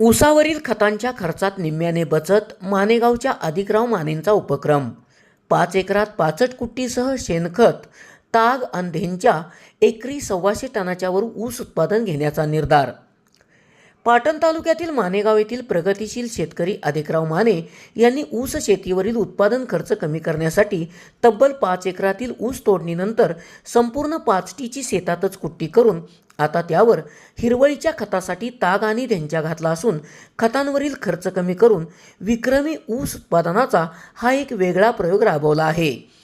ऊसावरील खतांच्या खर्चात निम्म्याने बचत मानेगावच्या अधिकराव मानेंचा उपक्रम. पाच एकरात पाचट कुट्टीसह शेणखत ताग अंधेंच्या एकरी सव्वाशे टनाच्यावर ऊस उत्पादन घेण्याचा निर्धार. पाटण तालुक्यातील मानेगाव येथील प्रगतिशील शेतकरी अधिकराव माने यांनी ऊस शेतीवरील उत्पादन खर्च कमी करण्यासाठी तब्बल पाच एकरातील ऊस तोडणीनंतर संपूर्ण पाचटीची शेतातच कुट्टी करून आता त्यावर हिरवळीच्या खतासाठी ताग आणि ध्यांच्या घातला असून खतांवरील खर्च कमी करून विक्रमी ऊस उत्पादनाचा हा एक वेगळा प्रयोग राबवला आहे.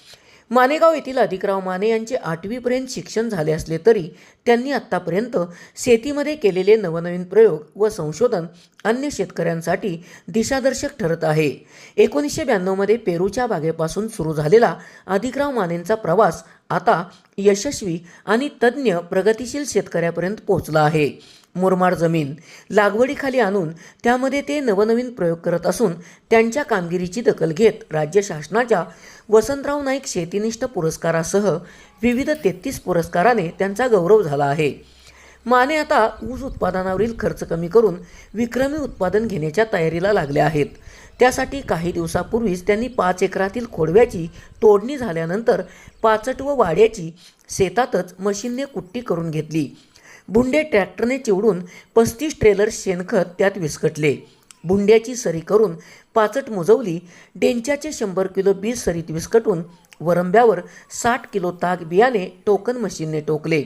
मानेगाव येथील अधिकराव माने यांचे आठवीपर्यंत शिक्षण झाले असले तरी त्यांनी आत्तापर्यंत शेतीमध्ये केलेले नवनवीन प्रयोग व संशोधन अन्य शेतकऱ्यांसाठी दिशादर्शक ठरत आहे. एकोणीसशे ब्याण्णवमध्ये पेरूच्या बागेपासून सुरू झालेला अधिकराव मानेंचा प्रवास आता यशस्वी आणि तज्ज्ञ प्रगतिशील शेतकऱ्यापर्यंत पोहोचला आहे. मुरमाड जमीन लागवडीखाली आणून त्यामध्ये ते नवनवीन प्रयोग करत असून त्यांच्या कामगिरीची दखल घेत राज्य शासनाच्या वसंतराव नाईक शेतीनिष्ठ पुरस्कारासह विविध तेहतीस पुरस्काराने त्यांचा गौरव झाला आहे. माने आता ऊस उत्पादनावरील खर्च कमी करून विक्रमी उत्पादन घेण्याच्या तयारीला लागल्या आहेत. त्यासाठी काही दिवसापूर्वीच त्यांनी पाच एकरातील खोडव्याची तोडणी झाल्यानंतर पाचट व वाड्याची शेतातच मशीनने कुट्टी करून घेतली. बुंडे ट्रॅक्टरने चिवडून पस्तीस ट्रेलर शेणखत त्यात विस्कटले. भुंड्याची सरी करून पाचट मुजवली डेंच्याचे शंभर किलो बी सरीत विस्कटून वरंब्यावर साठ किलो ताग बियाणे टोकन मशीनने टोकले.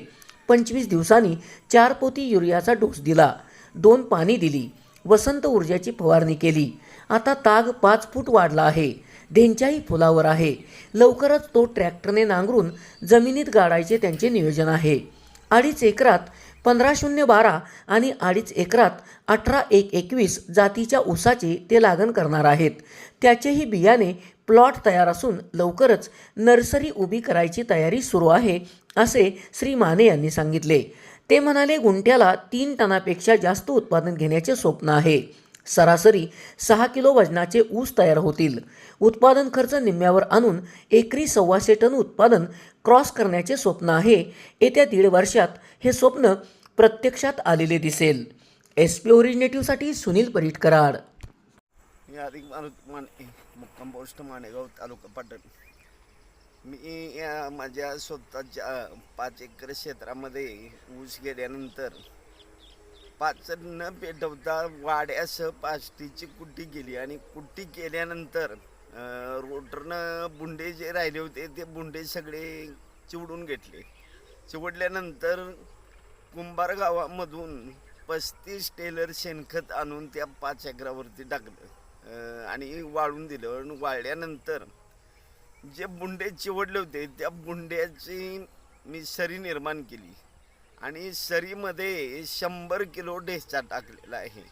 पंचवीस दिवसांनी चार पोती युरियाचा डोस दिला. दोन पाणी दिली. वसंत ऊर्जाची फवारणी केली. आता ताग पाच फूट वाढला आहे. ढेंच्याही फुलावर आहे. लवकरच तो ट्रॅक्टरने नांगरून जमिनीत गाडायचे त्यांचे नियोजन आहे. अडीच एकरात पंधरा शून्य बारा आणि अडीच एकरात अठरा एक एकवीस जातीच्या ऊसाची ते लागण करणार आहेत. त्याचेही बियाणे प्लॉट तयार असून लवकरच नर्सरी उभी करायची तयारी सुरू आहे असे श्री माने यांनी सांगितले. ते म्हणाले गुंठ्याला तीन टनापेक्षा जास्त उत्पादन घेण्याचे स्वप्न आहे. सरासरी सहा किलो वजनाचे ऊस तयार होतील. उत्पादन खर्च निम्म्यावर आणून एकरी सव्वाशे टन उत्पादन क्रॉस करण्याचे स्वप्न आहे. येत्या दीड वर्षात हे स्वप्न प्रत्यक्षात आलेले दिसेल. एस पी ओरिजिनेटिव्हसाठी सुनील परीट कराड मी अधिक माने मुक्काम पोस्ट तालुका पाटण. मी या माझ्या स्वतःच्या पाच एकर क्षेत्रामध्ये ऊस गेल्यानंतर पाच न पेटवता वाड्यासह पाचटीची कुट्टी केली. आणि कुट्टी केल्यानंतर रोटरनं बुंडे जे राहिले होते ते बुंडे सगळे चिवडून घेतले. चिवडल्यानंतर कुंभार गावामधून पस्तीस टेलर शेणखत आणून त्या पाच एकरावरती टाकलं. आणि वाळून दिलं. आणि वाळल्यानंतर जे बुंडे चिवडले होते त्या बुंड्याची मी सरी निर्माण केली. आणि सरीमध्ये शंभर किलो ढेचा टाकलेला आहे.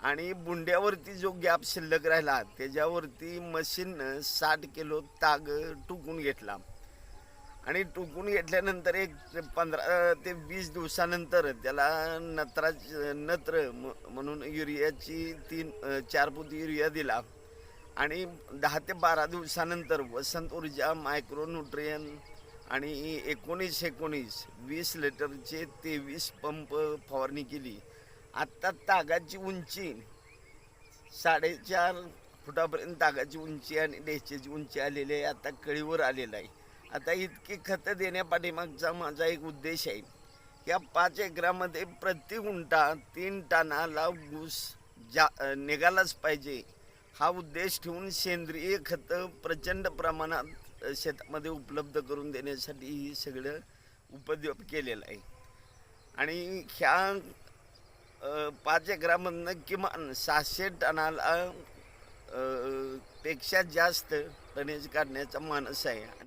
आणि बुंड्यावरती जो गॅप शिल्लक राहिला त्याच्यावरती मशीननं साठ किलो ताग टुकून घेतला. आणि टुकून घेतल्यानंतर एक पंधरा ते वीस दिवसानंतर त्याला नत्रा नत्र म- म्हणून युरियाची तीन चार पोती युरिया दिला. आणि दहा ते बारा दिवसानंतर वसंत ऊर्जा मायक्रोन्यूट्रियन आणि एकोणीस एकोणीस वीस लिटरचे तेवीस पंप फवारणी केली. आत्ता तागाची उंची साडेचार फुटापर्यंत तागाची उंची आणि डेचेची उंची आलेली आहे. आता कळीवर आलेलं आहे. आता इतकी खतं देण्यापाठीमागचा माझा एक उद्देश आहे. या पाच एकरामध्ये प्रति गुंटा तीन टनाला ऊस जा निघालाच पाहिजे. हा उद्देश ठेवून सेंद्रिय खतं प्रचंड प्रमाणात शेतामध्ये उपलब्ध करून देण्यासाठी ही सगळं उपद्योग केलेलं आहे. आणि ह्या पाच एकरामधनं किमान सहाशे टनाला पेक्षा जास्त टनेज काढण्याचा मानस आहे.